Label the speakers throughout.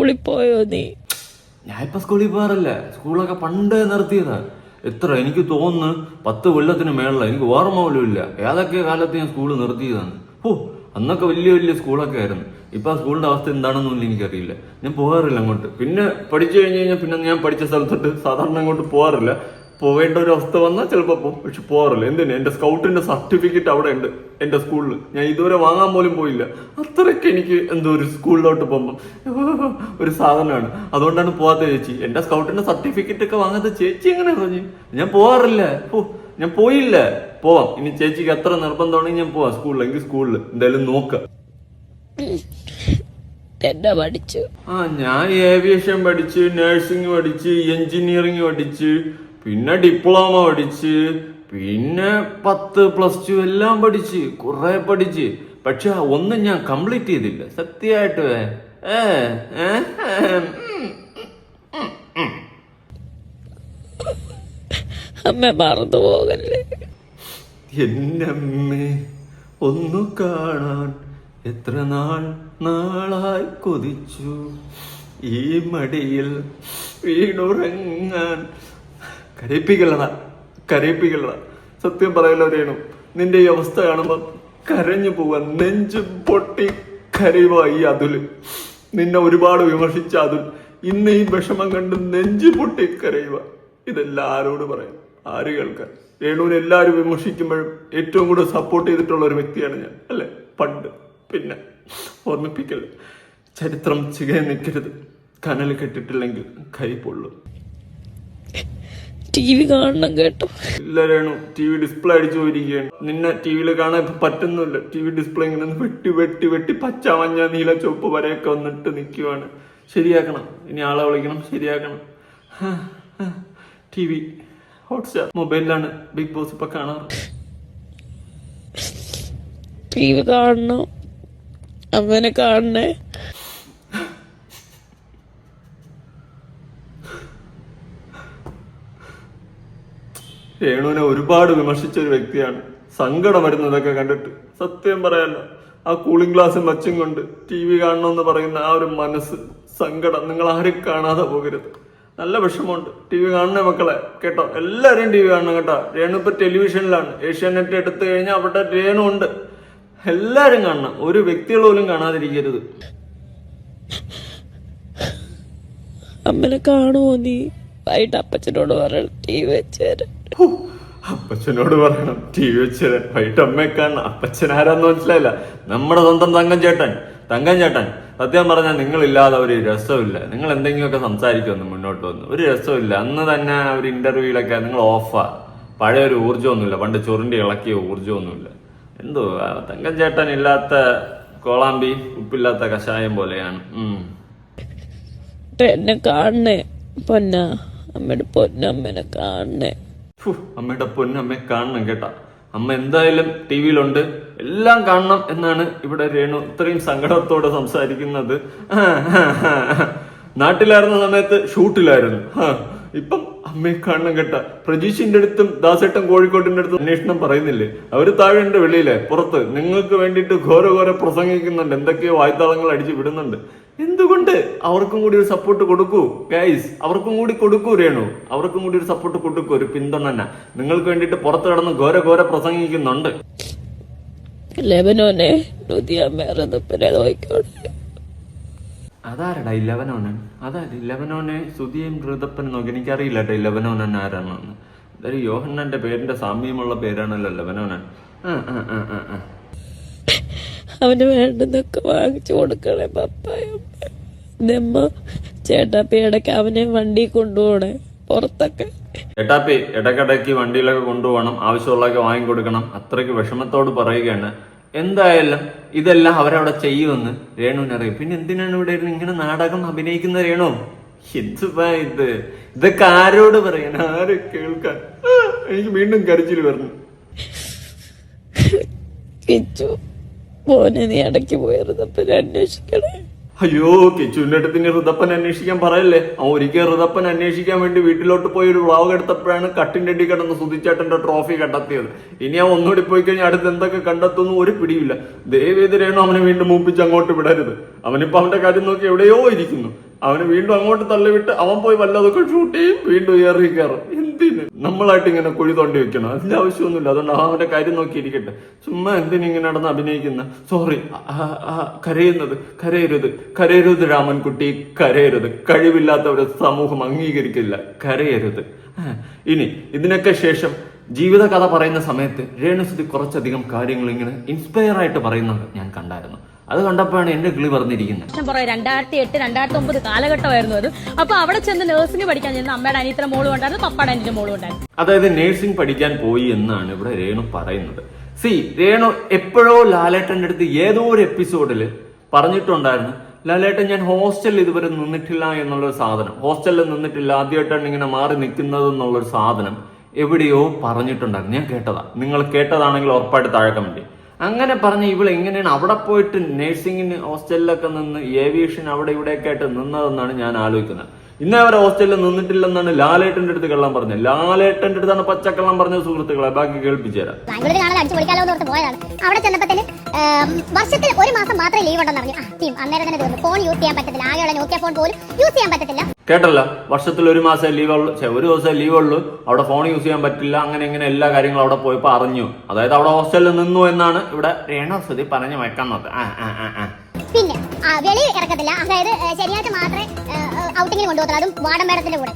Speaker 1: സ്കൂളിൽ പോയോ നീ?
Speaker 2: ഞാൻ ഇപ്പൊ സ്കൂളിൽ പോകാറില്ല. സ്കൂളൊക്കെ പണ്ട് നിർത്തിയതാ. എത്ര എനിക്ക് തോന്നുന്നു പത്ത് കൊല്ലത്തിന് മേളില. എനിക്ക് ഓർമ്മ പോലും ഇല്ല. ഏതൊക്കെ കാലത്ത് ഞാൻ സ്കൂൾ നിർത്തിയതാണ്. ഓ അന്നൊക്കെ വലിയ വലിയ സ്കൂളൊക്കെ ആയിരുന്നു. ഇപ്പൊ സ്കൂളിന്റെ അവസ്ഥ എന്താണെന്നൊന്നും എനിക്കറിയില്ല. ഞാൻ പോകാറില്ല അങ്ങോട്ട്. പിന്നെ പഠിച്ചു കഴിഞ്ഞു കഴിഞ്ഞാൽ പിന്നെ ഞാൻ പഠിച്ച സ്ഥലത്തോട്ട് സാധാരണ അങ്ങോട്ട് പോകാറില്ല. പോവേണ്ട ഒരു അവസ്ഥ വന്നാൽ ചിലപ്പോൾ പോകും പക്ഷെ പോകാറില്ല എന്തിനാ? എന്റെ സ്കൗട്ടിന്റെ സർട്ടിഫിക്കറ്റ് അവിടെ ഉണ്ട് എന്റെ സ്കൂളിൽ ഞാൻ ഇതുവരെ വാങ്ങാൻ പോലും പോയില്ല. അത്രയ്ക്ക് എനിക്ക് എന്തോ ഒരു സ്കൂളിലോട്ട് പോകുമ്പോൾ ഒരു സാധനമാണ്. അതുകൊണ്ടാണ് പോവാത്ത ചേച്ചി. എന്റെ സ്കൗട്ടിന്റെ സർട്ടിഫിക്കറ്റ് ഒക്കെ വാങ്ങാത്ത ചേച്ചി എങ്ങനെ പറഞ്ഞു ഞാൻ പോവാറില്ല. ഓ ഞാൻ പോയില്ല. പോവാം. ഇനി ചേച്ചിക്ക് എത്ര നിർബന്ധമാണെങ്കിൽ ഞാൻ പോവാം സ്കൂളിൽ എങ്കിൽ സ്കൂളിൽ എന്തായാലും നോക്കാം.
Speaker 1: എന്നാ പഠിച്ചു.
Speaker 2: ആ ഞാൻ ഏവിയേഷൻ പഠിച്ച് നഴ്സിംഗ് പഠിച്ച് എഞ്ചിനീയറിംഗ് പഠിച്ച് പിന്നെ ഡിപ്ലോമ പഠിച്ച് പിന്നെ പത്ത് പ്ലസ് ടു എല്ലാം പഠിച്ച് കുറെ പഠിച്ച്. പക്ഷെ ഒന്നും ഞാൻ കംപ്ലീറ്റ് ചെയ്തില്ല. സത്യമായിട്ട് ഏ
Speaker 1: അമ്മ മറന്നു പോകല്ലേ?
Speaker 2: എന്നമ്മേ ഒന്നു കാണാൻ എത്ര നാൾ നാളായി കൊതിച്ചു. ഈ മടിയിൽ വീണുറങ്ങാൻ കരയിപ്പിക്കലട കരയിപ്പിക്കലട സത്യം പറയല്ലോ രേണു നിന്റെ ഈ അവസ്ഥ കാണുമ്പോ കരഞ്ഞു പോവാ നെഞ്ച് പൊട്ടി കരയുക അതുൽ. നിന്നെ ഒരുപാട് വിമർശിച്ച അതുൽ ഇന്ന് ഈ വിഷമം കണ്ട് നെഞ്ചു പൊട്ടി കരയുക ഇതെല്ലാം ആരോട് പറയാം? ആര് കേൾക്കാൻ? രേണുവിനെ എല്ലാവരും വിമർശിക്കുമ്പോഴും ഏറ്റവും കൂടുതൽ സപ്പോർട്ട് ചെയ്തിട്ടുള്ള ഒരു വ്യക്തിയാണ് ഞാൻ അല്ലെ? പണ്ട് പിന്നെ ഓർമ്മിപ്പിക്കല്ലേ? ചരിത്രം ചികയെ നിൽക്കരുത്. കനൽ കെട്ടിട്ടില്ലെങ്കിൽ കൈ പൊള്ളും.
Speaker 1: ടി വി കാണണം കേട്ടോ.
Speaker 2: ടിവി ടി വി ഡിസ്പ്ലേ അടിച്ചു പോയിരിക്കുകയാണ്. നിന്നെ ടി വിയിൽ കാണാൻ ഇപ്പൊ പറ്റുന്നില്ല ടി വി ഡിസ്പ്ലേ ഇങ്ങനെ വെട്ടി വെട്ടി വെട്ടി പച്ച മഞ്ഞ നീല ചുവപ്പ് വരെയൊക്കെ വന്നിട്ട് നിൽക്കുവാണ് ശരിയാക്കണം. ഇനി ആളെ വിളിക്കണം. ശരിയാക്കണം. ടി വി ഹോട്ട്സ്റ്റാർ മൊബൈലിലാണ് ബിഗ് ബോസ് ഇപ്പൊ കാണാറ്.
Speaker 1: ടി വി കാണണം. അവനെ കാണണേ.
Speaker 2: രേണുവിനെ ഒരുപാട് വിമർശിച്ച ഒരു വ്യക്തിയാണ്. സങ്കടം വരുന്നതൊക്കെ കണ്ടിട്ട്. സത്യം പറയാലോ ആ കൂളിംഗ് ഗ്ലാസ്സും വച്ചും കൊണ്ട് ടി വി കാണണമെന്ന് പറയുന്ന ആ ഒരു മനസ്സ് സങ്കടം നിങ്ങൾ ആരും കാണാതെ പോകരുത്. നല്ല വിഷമമുണ്ട്. ടി വി കാണണേ മക്കളെ കേട്ടോ? എല്ലാവരും ടി വി കാണണം കേട്ടോ. രേണു ഇപ്പൊ ടെലിവിഷനിലാണ്. ഏഷ്യാനെറ്റ് എടുത്തു കഴിഞ്ഞാൽ അവിടെ രേണു ഉണ്ട്. എല്ലാരും കാണണം. ഒരു വ്യക്തികൾ പോലും കാണാതിരിക്കരുത്.
Speaker 1: അമ്മനെ കാണുമോ നീ? വൈകിട്ട് അപ്പച്ചനോട് പറയണം ടി വി വെച്ച് തരാൻ.
Speaker 2: ഹോ, അപ്പച്ചനോട് പറയണം. ടി വി വെച്ച് തരാൻ. വൈകിട്ട് അമ്മയെ കാണണം. അപ്പച്ചൻ ആരാന്ന് മനസ്സിലായില്ല. നമ്മുടെ സ്വന്തം തങ്കം ചേട്ടൻ തങ്കം ചേട്ടൻ. സത്യം പറഞ്ഞാൽ നിങ്ങളില്ലാതെ ഒരു രസമില്ല നിങ്ങൾ എന്തെങ്കിലുമൊക്കെ സംസാരിക്കുമെന്ന് മുന്നോട്ട് വന്ന്. ഒരു രസമില്ല അന്ന് തന്നെ ഒരു ഇന്റർവ്യൂലൊക്കെ നിങ്ങൾ ഓഫാ പഴയ ഒരു ഊർജമൊന്നുമില്ല. പണ്ട് ചുരുണ്ടി ഇളക്കിയ ഊർജമൊന്നുമില്ല. എന്തോ തങ്കം ചേട്ടൻ ഇല്ലാത്ത കോളാമ്പി ഉപ്പില്ലാത്ത കഷായം പോലെയാണ്.
Speaker 1: എന്നെ കാണണേ. പൊന്ന അമ്മയുടെ പൊന്നമ്മനെ കാണണേ.
Speaker 2: അമ്മയുടെ പൊന്നമ്മ കാണണം കേട്ടാ. അമ്മ എന്തായാലും ടി വിയിലുണ്ട്. എല്ലാം കാണണം എന്നാണ് ഇവിടെ രേണു ഇത്രയും സങ്കടത്തോടെ സംസാരിക്കുന്നത്. നാട്ടിലായിരുന്ന സമയത്ത് ഷൂട്ടിലായിരുന്നു. ഇപ്പം അമ്മയെ കാണണം കേട്ട. പ്രജീഷിന്റെ അടുത്തും ദാസേട്ടൻ കോഴിക്കോട്ടിന്റെ അടുത്തും അന്വേഷണം പറയുന്നില്ലേ? അവർ താഴെ ഉണ്ട് വെളിയിലെ. പുറത്ത്. നിങ്ങൾക്ക് വേണ്ടിയിട്ട് ഘോര ഘോര പ്രസംഗിക്കുന്നുണ്ട്. എന്തൊക്കെയോ വായ്ത്താളങ്ങൾ അടിച്ചു വിടുന്നുണ്ട്. എന്തുകൊണ്ട്? അവർക്കും കൂടി ഒരു സപ്പോർട്ട് കൊടുക്കൂ. ഗൈസ് അവർക്കും കൂടി കൊടുക്കൂ രേണു. അവർക്കും കൂടി ഒരു സപ്പോർട്ട് കൊടുക്കൂ ഒരു പിന്തുണ നിങ്ങൾക്ക് വേണ്ടിയിട്ട് പുറത്തു കിടന്ന് ഘോര ഘോര പ്രസംഗിക്കുന്നുണ്ട്.
Speaker 1: ലെബനോനെ
Speaker 2: അതാരടാ ഇലവനോനൻ അതാ ഇലവനോനെ സുധിയും ഋതപ്പനും നോക്കി എനിക്കറിയില്ല കേട്ടോ ഇലവനോനൻ ആരാണെന്ന്. അതൊരു യോഹന്നന്റെ പേരിന്റെ സാമ്യമുള്ള പേരാണല്ലോ ലവനോനൻ ആ ആ ആ ആ
Speaker 1: അവന് വേണ്ടുന്നൊക്കെ വാങ്ങിച്ചു കൊടുക്കണേ പപ്പായും? നമ്മ ചേട്ടാപ്പി ഇടയ്ക്ക് അവനെ വണ്ടി കൊണ്ടുപോണേ പുറത്തൊക്കെ.
Speaker 2: ചേട്ടാപ്പി ഇടക്കിടയ്ക്ക് വണ്ടിയിലൊക്കെ കൊണ്ടുപോകണം ആവശ്യമുള്ളതൊക്കെ വാങ്ങിക്കൊടുക്കണം. അത്രയ്ക്ക് വിഷമത്തോട് പറയുകയാണ്. എന്തായാലും ഇതെല്ലാം അവരവിടെ ചെയ്യുമെന്ന് രേണുവിനറിയും പിന്നെ എന്തിനാണ് ഇവിടെ ഇരുന്ന് ഇങ്ങനെ നാടകം അഭിനയിക്കുന്ന രേണു? എന്തുവാ ഇത്? ഇതൊക്കെ ആരോട് പറയാൻ ആര് കേൾക്കാൻ? എനിക്ക് വീണ്ടും കരച്ചിൽ വരുന്നു.
Speaker 1: കിച്ചു മോനെ നീ ഇടയ്ക്ക് പോയിരുന്നപ്പോ അന്വേഷിക്കണേ.
Speaker 2: അയ്യോ ഇനി ഋതപ്പൻ അന്വേഷിക്കാൻ പറയല്ലേ? അവൻ ഒരിക്കൽ ഋതപ്പൻ അന്വേഷിക്കാൻ വേണ്ടി വീട്ടിലോട്ട് പോയി ഒരു വ്ളോഗ് എടുത്തപ്പോഴാണ് കട്ടിന്റെ അടി കിടന്ന് സുധിച്ചേട്ടന്റെ ട്രോഫി കണ്ടെത്തിയത്. ഇനി അവൻ ഒന്നുകൂടി പോയി കഴിഞ്ഞാൽ അടുത്ത് എന്തൊക്കെ കണ്ടെത്തുന്നു ഒരു പിടിയില്ല ദേവേദരേണോ അവനെ വീണ്ടും മൂപ്പിച്ച് അങ്ങോട്ട് വിടരുത്. അവനിപ്പോ അവന്റെ കാര്യം നോക്കി എവിടെയോ ഇരിക്കുന്നു. അവന് വീണ്ടും അങ്ങോട്ട് തള്ളിവിട്ട് അവൻ പോയി വല്ലതൊക്കെ ഷൂട്ട് ചെയ്യും. വീണ്ടും ഏറി കയറും. എന്തിന്? നമ്മളായിട്ട് ഇങ്ങനെ കുഴി തോണ്ടി വെക്കണം? അതിന്റെ ആവശ്യമൊന്നുമില്ല. അതുകൊണ്ട് അവന്റെ കാര്യം നോക്കിയിരിക്കട്ടെ. ചുമ്മാ എന്തിനു ഇങ്ങനെ നടന്ന് അഭിനയിക്കുന്ന? സോറി കരയുന്നത് കരയരുത്. കരയരുത് രാമൻകുട്ടി കരയരുത്. കഴിവില്ലാത്ത ഒരു സമൂഹം അംഗീകരിക്കില്ല. കരയരുത്. ഇനി ഇതിനൊക്കെ ശേഷം ജീവിതകഥ പറയുന്ന സമയത്ത് രേണുസുതി കുറച്ചധികം കാര്യങ്ങൾ ഇങ്ങനെ ഇൻസ്പയർ ആയിട്ട് പറയുന്നത് ഞാൻ കണ്ടായിരുന്നു. അത് കണ്ടപ്പോഴാണ് എന്റെ കിളി പറഞ്ഞിരിക്കുന്നത്.
Speaker 3: വർഷം പറയാം രണ്ടായിരത്തി എട്ട് രണ്ടായിരത്തി ഒമ്പത് കാലഘട്ടമായിരുന്നു അത്. അപ്പൊ അവിടെ ചെന്ന് നഴ്സിംഗ് പഠിക്കാൻ ചെന്ന് അമ്മയുടെ അനിയത്തിന് മോളും ഉണ്ടായിരുന്നു പപ്പയുടെ അനിയന്റെ മോളും ഉണ്ടായിരുന്നു
Speaker 2: അതായത് നേഴ്സിംഗ് പഠിക്കാൻ പോയി എന്നാണ് ഇവിടെ രേണു പറയുന്നത്. സി രേണു എപ്പോഴോ ലാലേട്ടന്റെ അടുത്ത് ഏതോ ഒരു എപ്പിസോഡിൽ പറഞ്ഞിട്ടുണ്ടായിരുന്നു ലാലേട്ടൻ ഞാൻ ഹോസ്റ്റലിൽ ഇതുവരെ നിന്നിട്ടില്ല എന്നുള്ളൊരു സാധനം. ഹോസ്റ്റലിൽ നിന്നിട്ടില്ല ആദ്യമായിട്ടാണ് ഇങ്ങനെ മാറി നിൽക്കുന്നത് എന്നുള്ളൊരു സാധനം എവിടെയോ പറഞ്ഞിട്ടുണ്ടായിരുന്നു. ഞാൻ കേട്ടതാ. നിങ്ങൾ കേട്ടതാണെങ്കിൽ ഉറപ്പായിട്ട് താഴെ കമന്റ് അങ്ങനെ പറഞ്ഞ ഇവൾ എങ്ങനെയാണ് അവിടെ പോയിട്ട് നഴ്സിംഗിന് ഹോസ്റ്റലിലൊക്കെ നിന്ന് ഏവിയേഷൻ അവിടെ ഇവിടെയൊക്കെ ആയിട്ട് നിന്നതെന്നാണ് ഞാൻ ആലോചിക്കുന്നത്. ഇന്നേ വരെ ഹോസ്റ്റലിൽ നിന്നിട്ടില്ലെന്നാണ് ലാലേട്ടന്റെ അടുത്ത് കള്ളം പറഞ്ഞത്. ലാലേട്ടന്റെ അടുത്താണ് പച്ചക്കള്ളം പറഞ്ഞ സുഹൃത്തുക്കളെ ബാക്കി കേൾപ്പിച്ചു തരാം
Speaker 4: ബാംഗ്ലൂരിൽ കാണാൻ അടിച്ചു പൊളിക്കാലോ പോയതാണ്. അവിടെ ചെന്നപ്പത്തിന് വർഷത്തിൽ ഒരു മാസം മാത്രമേ ലീവ് ഉണ്ടെന്ന് പറഞ്ഞു ടീം അന്നേരം തന്നെ തീർന്നു. ഫോൺ യൂസ് ചെയ്യാൻ പറ്റത്തില്ല. ആകെയുള്ള നോക്കിയ ഫോൺ പോലും യൂസ് ചെയ്യാൻ പറ്റത്തില്ല.
Speaker 2: കേട്ടല്ല വർഷത്തിൽ ഒരു മാസം ലീവ് ഉള്ളൂ. ഒരു ദിവസം ലീവ് ഉള്ളൂ. അവിടെ ഫോൺ യൂസ് ചെയ്യാൻ പറ്റില്ല. അങ്ങനെ ഇങ്ങനെ എല്ലാ കാര്യങ്ങളും അവിടെ പോയപ്പോ അറിഞ്ഞു. അതായത് അവിടെ ഹോസ്റ്റലിൽ നിന്നു എന്നാണ് ഇവിടെ പറഞ്ഞു നോക്കാം ആ ആ ആ
Speaker 4: പിന്നെ വെളി ഇറക്കത്തില്ല. അതായത് ശരിയായിട്ട് ശനിയാഴ്ച വാർഡൻ മേഡത്തിന്റെ കൂടെ.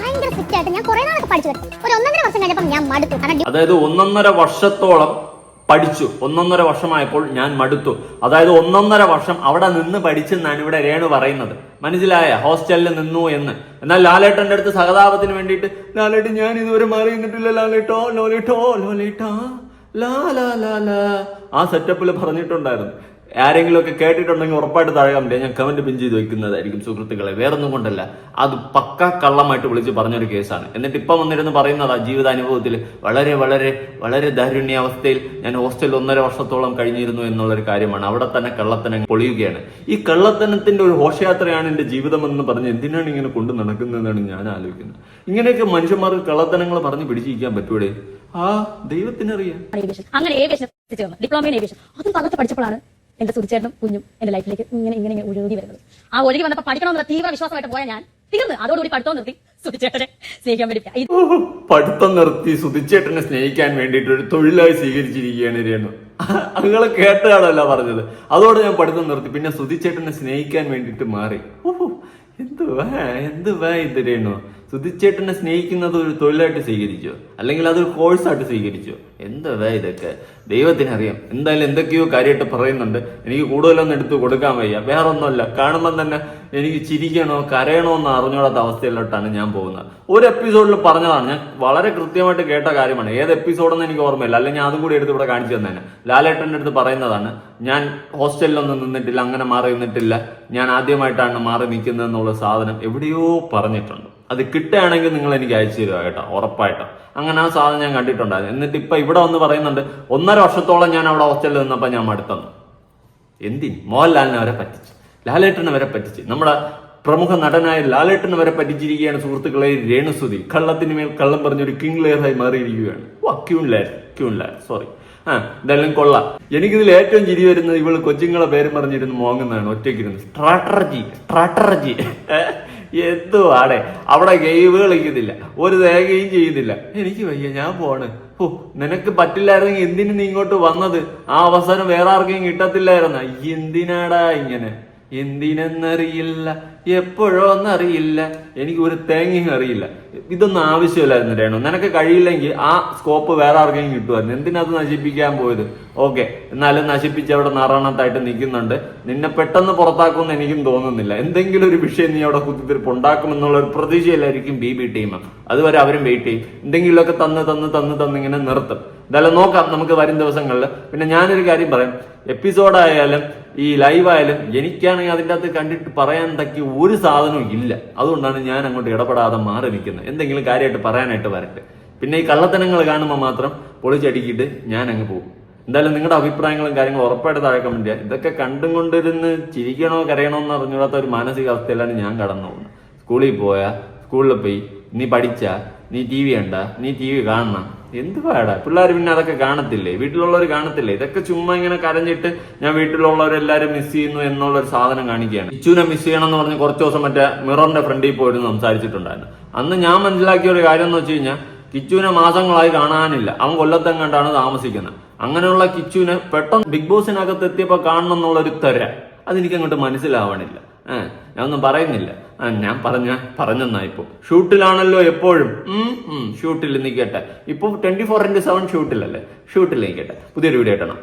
Speaker 4: ഭയങ്കര ആയിട്ട് ഞാൻ കുറെ നാളൊക്കെ പഠിച്ചു ഒരു ഒന്നര വർഷം കഴിഞ്ഞപ്പോൾ ഞാൻ മടുത്തു.
Speaker 2: അതായത് ഒന്നൊന്നര വർഷത്തോളം പഠിച്ചു. ഒന്നൊന്നര വർഷമായപ്പോൾ ഞാൻ മടുത്തു. അതായത് ഒന്നൊന്നര വർഷം അവിടെ നിന്ന് പഠിച്ചെന്നാണ് ഇവിടെ രേണു പറയുന്നത്. മനസ്സിലായ? ഹോസ്റ്റലിൽ നിന്നു എന്ന്. എന്നാൽ ലാലേട്ടന്റെ അടുത്ത് സഹതാപത്തിന് വേണ്ടിയിട്ട് ലാലേട്ട് ഞാൻ ഇതുവരെ മാറി നിന്നിട്ടില്ല ലാലേട്ടോ ലോലേട്ടോ ലോലേട്ടാ ലാ ലാ ലാ ലാ ആ സെറ്റപ്പിൽ പറഞ്ഞിട്ടുണ്ടായിരുന്നു. ആരെങ്കിലും ഒക്കെ കേട്ടിട്ടുണ്ടെങ്കിൽ ഉറപ്പായിട്ട് താഴെ കമന്റ് ഞാൻ കമന്റ് പിൻ ചെയ്ത് വെക്കുന്നതായിരിക്കും സുഹൃത്തുക്കളെ. വേറൊന്നും കൊണ്ടല്ല. അത് പക്ക കള്ളമായിട്ട് വിളിച്ച് പറഞ്ഞൊരു കേസാണ്. എന്നിട്ട് ഇപ്പം വന്നിരുന്ന് പറയുന്നതാ ജീവിതാനുഭവത്തിൽ വളരെ വളരെ വളരെ ദാരുണ്യാവസ്ഥയിൽ ഞാൻ ഹോസ്റ്റലിൽ ഒന്നര വർഷത്തോളം കഴിഞ്ഞിരുന്നു എന്നുള്ളൊരു കാര്യമാണ്. അവിടെ തന്നെ കള്ളത്തനം പൊളിയുകയാണ്. ഈ കള്ളത്തനത്തിന്റെ ഒരു ഘോഷയാത്രയാണ് എന്റെ ജീവിതമെന്ന് പറഞ്ഞ് എന്തിനാണ് ഇങ്ങനെ കൊണ്ടു നടക്കുന്നതെന്നാണ് ഞാൻ ആലോചിക്കുന്നത്. ഇങ്ങനെയൊക്കെ മനുഷ്യന്മാർക്ക് കള്ളത്തനങ്ങൾ പറഞ്ഞ് പിടിച്ചിരിക്കാൻ പറ്റൂടെ? ആ ദൈവത്തിനറിയാം.
Speaker 3: അങ്ങനെ ഡിപ്ലോമ അതും പകർത്ത് പഠിച്ചപ്പോഴാണ് എന്റെ സുതിച്ചേട്ടനും കുഞ്ഞും എന്റെ ലൈഫിലേക്ക് ഇങ്ങനെ ഇങ്ങനെ ഇങ്ങനെ ഒഴുകി വരുന്നത്. ആ ഒഴുകി വന്നപ്പോൾ പഠിക്കണമെന്നുള്ള തീവ്ര വിശ്വാസമായിട്ട് പോയ ഞാൻ. തീർന്ന് അതോടുകൂടി പഠിത്തം നിർത്തി സുതിച്ചേട്ടനെ സ്നേഹിക്കാൻ വേണ്ടി
Speaker 2: പഠിത്തം നിർത്തി സുധിച്ചേട്ടനെ സ്നേഹിക്കാൻ വേണ്ടിട്ട് ഒരു തൊഴിലായി സ്വീകരിച്ചിരിക്കുകയാണ് രേണു. നിങ്ങൾ കേട്ടതാണല്ല പറഞ്ഞത്. അതോടെ ഞാൻ പഠിത്തം നിർത്തി പിന്നെ സുധിച്ചേട്ടനെ സ്നേഹിക്കാൻ വേണ്ടിട്ട് മാറി. എന്തുവാ എന്തുവാ ഇത് രേണു? സുധിച്ചേട്ടനെ സ്നേഹിക്കുന്നത് ഒരു തൊഴിലായിട്ട് സ്വീകരിച്ചോ? അല്ലെങ്കിൽ അതൊരു കോഴ്സായിട്ട് സ്വീകരിച്ചോ? എന്താ ഇതൊക്കെ? ദൈവത്തിനറിയാം. എന്തായാലും എന്തൊക്കെയോ കാര്യമായിട്ട് പറയുന്നുണ്ട്. എനിക്ക് കൂടുതലൊന്നും എടുത്തു കൊടുക്കാൻ വയ്യ. വേറെ ഒന്നുമല്ല കാണുമ്പോൾ തന്നെ എനിക്ക് ചിരിക്കണോ കരയണോ എന്ന് അറിഞ്ഞോളാത്ത അവസ്ഥയിലോട്ടാണ് ഞാൻ പോകുന്നത്. ഒരു എപ്പിസോഡിൽ പറഞ്ഞതാണ്. ഞാൻ വളരെ കൃത്യമായിട്ട് കേട്ട കാര്യമാണ്. ഏത് എപ്പിസോഡെന്ന് എനിക്ക് ഓർമ്മയില്ല. അല്ലെങ്കിൽ ഞാൻ അതും കൂടി എടുത്ത് ഇവിടെ കാണിച്ചു തന്നെ ലാലേട്ടന്റെ അടുത്ത് പറയുന്നതാണ്. ഞാൻ ഹോസ്റ്റലിലൊന്നും നിന്നിട്ടില്ല. അങ്ങനെ മാറി നിന്നിട്ടില്ല. ഞാൻ ആദ്യമായിട്ടാണ് മാറി നിൽക്കുന്നത് എന്നുള്ള സാധനം എവിടെയോ പറഞ്ഞിട്ടുണ്ട്. അത് കിട്ടുകയാണെങ്കിൽ നിങ്ങൾ എനിക്ക് അയച്ചു തരുക കേട്ടോ ഉറപ്പായിട്ടോ. അങ്ങനെ ആ സാധനം ഞാൻ കണ്ടിട്ടുണ്ടായിരുന്നു. എന്നിട്ട് ഇപ്പൊ ഇവിടെ വന്ന് പറയുന്നുണ്ട് ഒന്നര വർഷത്തോളം ഞാൻ അവിടെ ഹോസ്റ്റലിൽ നിന്നപ്പോൾ ഞാൻ മടുത്തന്നു. എന്തിന്? മോഹൻലാലിനെ വരെ പറ്റിച്ചു. ലാലേട്ടനെ വരെ പറ്റിച്ച്. നമ്മുടെ പ്രമുഖ നടനായ ലാലേട്ടനെ വരെ പറ്റിച്ചിരിക്കുകയാണ് സുഹൃത്തുക്കളെ രേണുസുതി കള്ളത്തിന് മേൽ കള്ളം പറഞ്ഞൊരു കിങ് ലെയറായി മാറിയിരിക്കുകയാണ്. സോറി ആ ഇതെല്ലാം കൊള്ളാം. എനിക്കിതിൽ ഏറ്റവും ചിരി വരുന്നത് ഇവൾ കൊച്ചുങ്ങളെ പേരും പറഞ്ഞിരുന്ന് മോങ്ങുന്നതാണ്. ഒറ്റയ്ക്കിരുന്ന്. Strategy strategy. എന്തുവാടെ? അവിടെ ഗെയിം കളിക്കുന്നില്ല. ഒരു തേകയും ചെയ്യുന്നില്ല. എനിക്ക് വയ്യ ഞാൻ പോണ് ഓ നിനക്ക് പറ്റില്ലായിരുന്നെങ്കിൽ എന്തിനു നീ ഇങ്ങോട്ട് വന്നത്? ആ അവസരം വേറെ ആർക്കും കിട്ടത്തില്ലായിരുന്ന? എന്തിനാടാ ഇങ്ങനെ? എന്തിനെന്നറിയില്ല എപ്പോഴോന്നറിയില്ല എനിക്ക് ഒരു തേങ്ങയും അറിയില്ല. ഇതൊന്നും ആവശ്യമില്ലായിരുന്നു രേണു. നിനക്ക് കഴിയില്ലെങ്കിൽ ആ സ്കോപ്പ് വേറെ ആർക്കെങ്കിലും കിട്ടുമായിരുന്നു. എന്തിനത് നശിപ്പിക്കാൻ പോയത്? ഓക്കെ എന്നാലും നശിപ്പിച്ച് അവിടെ നാറാണത്തായിട്ട് നിൽക്കുന്നുണ്ട്. നിന്നെ പെട്ടെന്ന് പുറത്താക്കുമെന്ന് എനിക്കും തോന്നുന്നില്ല. എന്തെങ്കിലും ഒരു വിഷയം നീ അവിടെ കുത്തിത്തിരിപ്പ് ഉണ്ടാക്കുമെന്നുള്ള ഒരു പ്രതീക്ഷയിലായിരിക്കും ബി ബി ടീം. അതുവരെ അവരും വെയിറ്റ് ചെയ്യും. എന്തെങ്കിലുമൊക്കെ തന്ന് തന്ന് തന്ന് തന്ന് ഇങ്ങനെ നിർത്തും. എന്തായാലും നോക്കാം നമുക്ക് വരും ദിവസങ്ങളിൽ. പിന്നെ ഞാനൊരു കാര്യം പറയാം. എപ്പിസോഡായാലും ഈ ലൈവ് ആയാലും എനിക്കാണെങ്കിൽ അതിന്റെ അകത്ത് കണ്ടിട്ട് പറയാൻ തക്കി ഒരു സാധനവും ഇല്ല. അതുകൊണ്ടാണ് ഞാൻ അങ്ങോട്ട് ഇടപെടാതെ മാറി നിൽക്കുന്നത്. എന്തെങ്കിലും കാര്യമായിട്ട് പറയാനായിട്ട് വരട്ടെ. പിന്നെ ഈ കള്ളത്തനങ്ങൾ കാണുമ്പോൾ മാത്രം പൊളിച്ചടിക്കിട്ട് ഞാൻ അങ്ങ് പോകും. എന്തായാലും നിങ്ങളുടെ അഭിപ്രായങ്ങളും കാര്യങ്ങളും ഉറപ്പായിട്ട് താഴെ കമന്റ് ചെയ്യുക ഇതൊക്കെ കണ്ടും കൊണ്ടിരുന്ന് ചിരിക്കണോ കരയണോ എന്ന് അറിഞ്ഞൂടാത്ത ഒരു മാനസികാവസ്ഥയിലാണ് ഞാൻ കടന്നു പോകുന്നത്. സ്കൂളിൽ പോയാൽ സ്കൂളിൽ പോയി നീ പഠിച്ച നീ ടി വി കണ്ട നീ ടി വി കാണണം എന്തുവാടാ പിള്ളേർ പിന്നെ അതൊക്കെ കാണത്തില്ലേ? വീട്ടിലുള്ളവർ കാണത്തില്ലേ? ഇതൊക്കെ ചുമ്മാ ഇങ്ങനെ കരഞ്ഞിട്ട് ഞാൻ വീട്ടിലുള്ളവരെല്ലാരും മിസ് ചെയ്യുന്നു എന്നുള്ള ഒരു സാധനം കാണിക്കുകയാണ്. ഇച്ചുവിനെ മിസ് ചെയ്യണം എന്ന് പറഞ്ഞ് കുറച്ച് ദിവസം മറ്റേ മിററിന്റെ ഫ്രണ്ടിൽ പോയിരുന്നു സംസാരിച്ചിട്ടുണ്ടായിരുന്നു. അന്ന് ഞാൻ മനസ്സിലാക്കിയ ഒരു കാര്യം എന്ന് വെച്ച് കഴിഞ്ഞാൽ കിച്ചുവിനെ മാസങ്ങളായി കാണാനില്ല. അവൻ കൊല്ലത്തെങ്ങാണ്ടാണ് താമസിക്കുന്നത്. അങ്ങനെയുള്ള കിച്ചുവിനെ പെട്ടെന്ന് ബിഗ് ബോസിനകത്ത് എത്തിയപ്പോൾ കാണണം എന്നുള്ള ഒരു തര അതെനിക്ക് അങ്ങോട്ട് മനസ്സിലാവണില്ല. ഞാൻ ഒന്നും പറയുന്നില്ല. ഞാൻ പറഞ്ഞ പറഞ്ഞെന്നായിപ്പോ ഷൂട്ടിലാണല്ലോ എപ്പോഴും. ഷൂട്ടിൽ നിൽക്കട്ടെ. ഇപ്പൊ ട്വന്റി ഫോർ ഇന്റു സെവൻ ഷൂട്ടിലല്ലേ? ഷൂട്ടിൽ നിൽക്കട്ടെ. പുതിയൊരു വീഡിയോ ഇട്ടണം